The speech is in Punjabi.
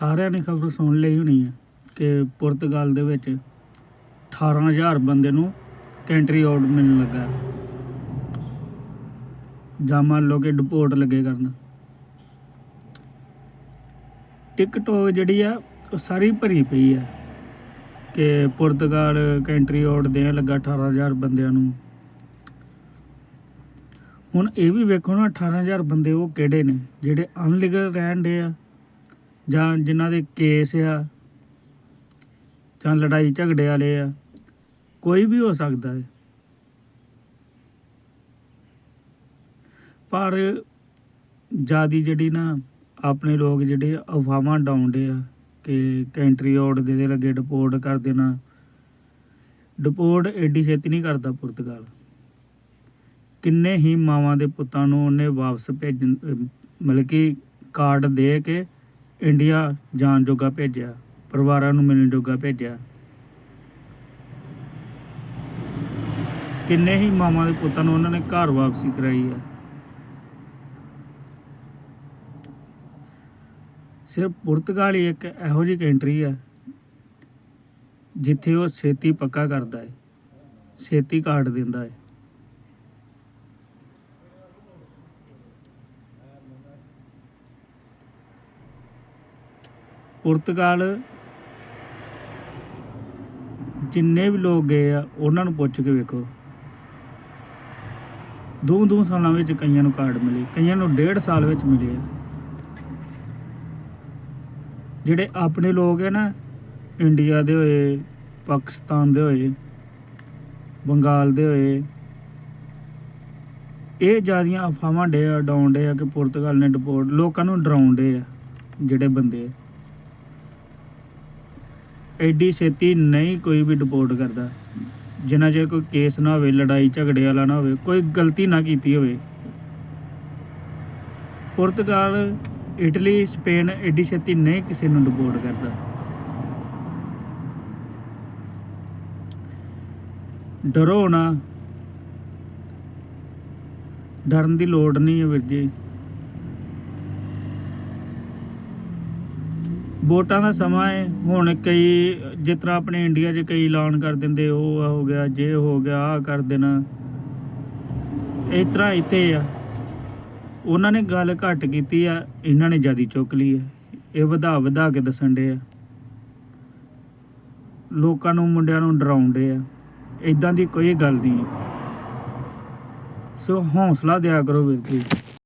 ਸਾਰਿਆਂ ਨੇ ਖਬਰ ਸੁਣ ਲਈ ਹੋਣੀ ਹੈ ਕਿ ਪੁਰਤਗਾਲ ਦੇ ਵਿੱਚ 18000 ਬੰਦੇ ਨੂੰ ਕੈਂਟਰੀ ਆਊਟ ਮਿਲਣ ਲੱਗਾ। ਜਾਂ ਮੰਨ ਲਓ ਕਿ ਡਿਪੋਰਟ ਲੱਗੇ ਕਰਨ। ਟਿਕਟੋਕ ਜਿਹੜੀ ਆ, ਉਹ ਸਾਰੀ ਭਰੀ ਪਈ ਆ ਕਿ ਪੁਰਤਗਾਲ ਕੰਟਰੀ ਆਊਟ ਦੇਣ ਲੱਗਾ 18000 ਬੰਦਿਆਂ ਨੂੰ। ਹੁਣ ਇਹ ਵੀ ਵੇਖੋ ਨਾ 18000 ਬੰਦੇ ਉਹ ਕਿਹੜੇ ਨੇ, ਜਿਹੜੇ ਅਨਲੀਗਲ ਰਹਿਣ ਦੇ ਆ। ਜਾਂ ਜਿਨ੍ਹਾਂ ਦੇ ਕੇਸ ਆ, ਜਾਂ ਲੜਾਈ ਝਗੜੇ ਵਾਲੇ ਆ, ਕੋਈ ਵੀ ਹੋ ਸਕਦਾ ਹੈ। ਪਰ ਜਿਆਦੀ ਜਿਹੜੀ ਨਾ ਆਪਣੇ ਲੋਕ ਜਿਹੜੇ ਅਫਵਾਹਾਂ ਡਾਉਂਦੇ ਆ ਕਿ ਕੈਂਟਰੀ ਆਊਟ ਦੇ ਦੇ ਲੱਗੇ, ਡਿਪੋਰਟ ਕਰ ਦੇਣਾ। ਡਿਪੋਰਟ ਐਡੀ ਛੇਤੀ ਨਹੀਂ ਕਰਦਾ ਪੁਰਤਗਾਲ। ਕਿੰਨੇ ਹੀ ਮਾਵਾਂ ਦੇ ਪੁੱਤਾਂ ਨੂੰ ਉਹਨੇ ਵਾਪਸ ਭੇਜਣ ਮਤਲਬ ਕਿ ਕਾਰਡ ਦੇ ਕੇ ਇੰਡੀਆ ਜਾਣ ਜੋਗਾ ਭੇਜਿਆ, ਪਰਿਵਾਰਾਂ ਨੂੰ ਮਿਲਣ ਜੋਗਾ ਭੇਜਿਆ। ਕਿੰਨੇ ਹੀ ਮਾਵਾਂ ਦੇ ਪੁੱਤਾਂ ਨੂੰ ਉਹਨਾਂ ਨੇ ਘਰ ਵਾਪਸੀ ਕਰਾਈ ਹੈ। ਸਿਰਫ ਪੁਰਤਗਾਲ ਹੀ ਇੱਕ ਇਹੋ ਜਿਹੀ ਕੰਟਰੀ ਹੈ, ਜਿੱਥੇ ਉਹ ਛੇਤੀ ਪੱਕਾ ਕਰਦਾ ਹੈ, ਛੇਤੀ ਕਾਰਡ ਦਿੰਦਾ ਹੈ। ਪੁਰਤਗਾਲ ਜਿੰਨੇ ਵੀ ਲੋਕ ਗਏ ਆ, ਉਹਨਾਂ ਨੂੰ ਪੁੱਛ ਕੇ ਵੇਖੋ। ਦੋ ਦੋ ਸਾਲਾਂ ਵਿੱਚ ਕਈਆਂ ਨੂੰ ਕਾਰਡ ਮਿਲੇ, ਕਈਆਂ ਨੂੰ ਡੇਢ ਸਾਲ ਵਿੱਚ ਮਿਲੇ ਜਿਹੜੇ ਆਪਣੇ ਲੋਕ ਹੈ ਨਾ, ਇੰਡੀਆ ਦੇ ਹੋਏ, ਪਾਕਿਸਤਾਨ ਦੇ ਹੋਏ, ਬੰਗਾਲ ਦੇ ਹੋਏ, ਇਹ ਜਿਆਦੀਆਂ ਅਫਵਾਹਾਂ ਡੇ ਆ ਡਾਉਂਦੇ ਆ ਕਿ ਪੁਰਤਗਾਲ ਨੇ ਡਿਪੋਰਟ, ਲੋਕਾਂ ਨੂੰ ਡਰਾਉਂਦੇ ਆ, ਜਿਹੜੇ ਬੰਦੇ ਆ। ਐਡੀ ਛੇਤੀ ਨਹੀਂ ਕੋਈ ਵੀ ਡਿਪੋਰਟ ਕਰਦਾ। ਜਿੰਨਾ ਚਿਰ ਕੋਈ ਕੇਸ ਨਾ ਹੋਵੇ, ਲੜਾਈ ਝਗੜੇ ਵਾਲਾ ਨਾ ਹੋਵੇ, ਕੋਈ ਗਲਤੀ ਨਾ ਕੀਤੀ ਹੋਵੇ। ਪੁਰਤਗਾਲ, ਇਟਲੀ, ਸਪੇਨ ਐਡੀ ਛੇਤੀ ਨਹੀਂ ਕਿਸੇ ਨੂੰ ਡਿਪੋਰਟ ਕਰਦਾ। ਡਰੋ ਨਾ। ਡਰਨ ਦੀ ਲੋੜ ਨਹੀਂ ਹੈ ਵੀਰ ਜੀ। ਵੋਟਾਂ ਦਾ ਸਮਾਂ ਹੈ। ਹੁਣ ਕਈ, ਜਿਸ ਤਰ੍ਹਾਂ ਆਪਣੇ ਇੰਡੀਆ 'ਚ ਕਈ ਐਲਾਨ ਕਰ ਦਿੰਦੇ, ਉਹ ਹੋ ਗਿਆ, ਜੇ ਹੋ ਗਿਆ ਆ ਕਰ ਦੇਣਾ। ਇਸ ਤਰ੍ਹਾਂ ਇੱਥੇ ਆ। ਉਹਨਾਂ ਨੇ ਗੱਲ ਘੱਟ ਕੀਤੀ ਆ, ਇਹਨਾਂ ਨੇ ਜਿਆਦੀ ਚੁੱਕ ਲਈ ਹੈ ਇਹ ਵਧਾ ਵਧਾ ਕੇ ਦੱਸਣ ਦੇ ਆ। ਲੋਕਾਂ ਨੂੰ, ਮੁੰਡਿਆਂ ਨੂੰ ਡਰਾਉਂਦੇ ਆ। ਇਦਾਂ ਦੀ ਕੋਈ ਗੱਲ ਨਹੀਂ। ਸੋ ਹੌਸਲਾ ਦਿਆ ਕਰੋ ਵੀਰ ਜੀ।